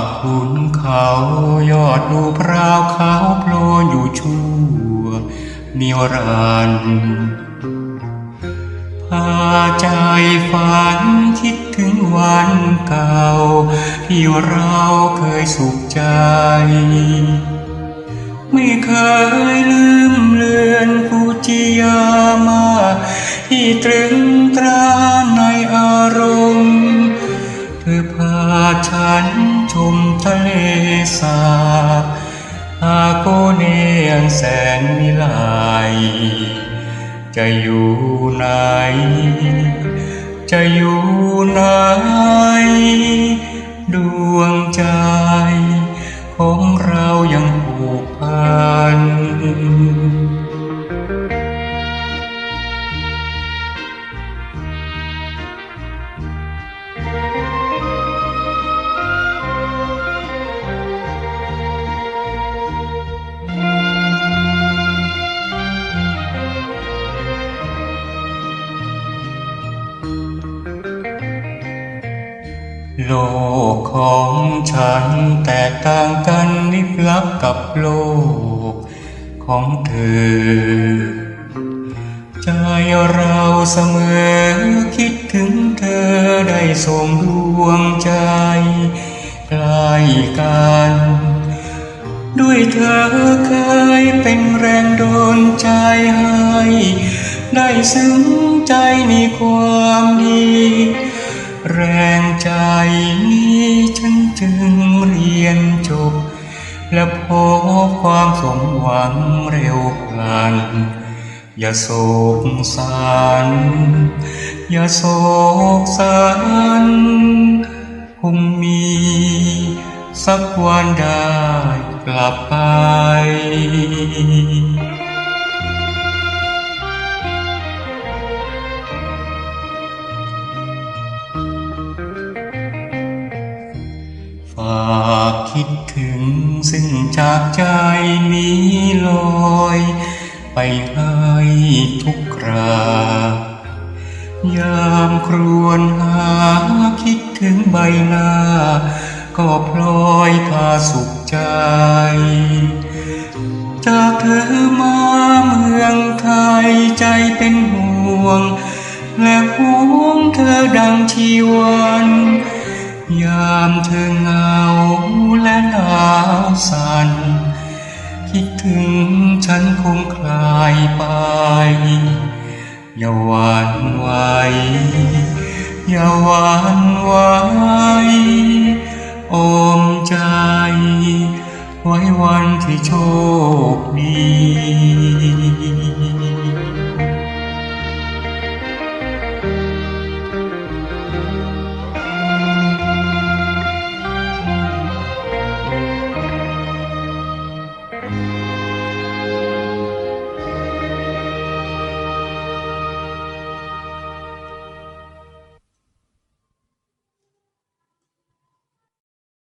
บขุนเขายอดดูพราวขาวโพลนอยู่ชั่วนิรันดร์พาใจฝันคิดถึงวันเก่า ที่เราเคยสุขใจ ไม่เคย สาอาโกเนียนแสนวิไลจะอยู่ไหน จะอยู่ไหน โลกของฉันแตกต่างกันลิบลับกับโลกของเธอ ใจเราเสมอคิดถึงเธอได้ส่งดวงใจใกล้กัน ด้วยเธอเคยเป็นแรงโดนใจให้ ได้ซึ้งใจในความดี แรงใจนี้ฉันจึงเรียนจบ และพบความสมหวังเร็วพลัน อย่าโศกสันอย่าโศกสันคงมีสักวันได้กลับไปากคิดถึงซึ่งจากใจนี้ลอย ไปให้ทุกครายามครวนหาคิดถึงใบหน้า ก็พลอยพาสุขใจ จากเธอมาเมืองไทยใจเป็นห่วง และห่วงเธอดังชีวัน ยามเธอเหงาและหนาวสั่นคิดถึงฉันคงคลายไป อย่าหวานไหวอย่าหวานไหวอมใจ ไว้วันที่โชคดี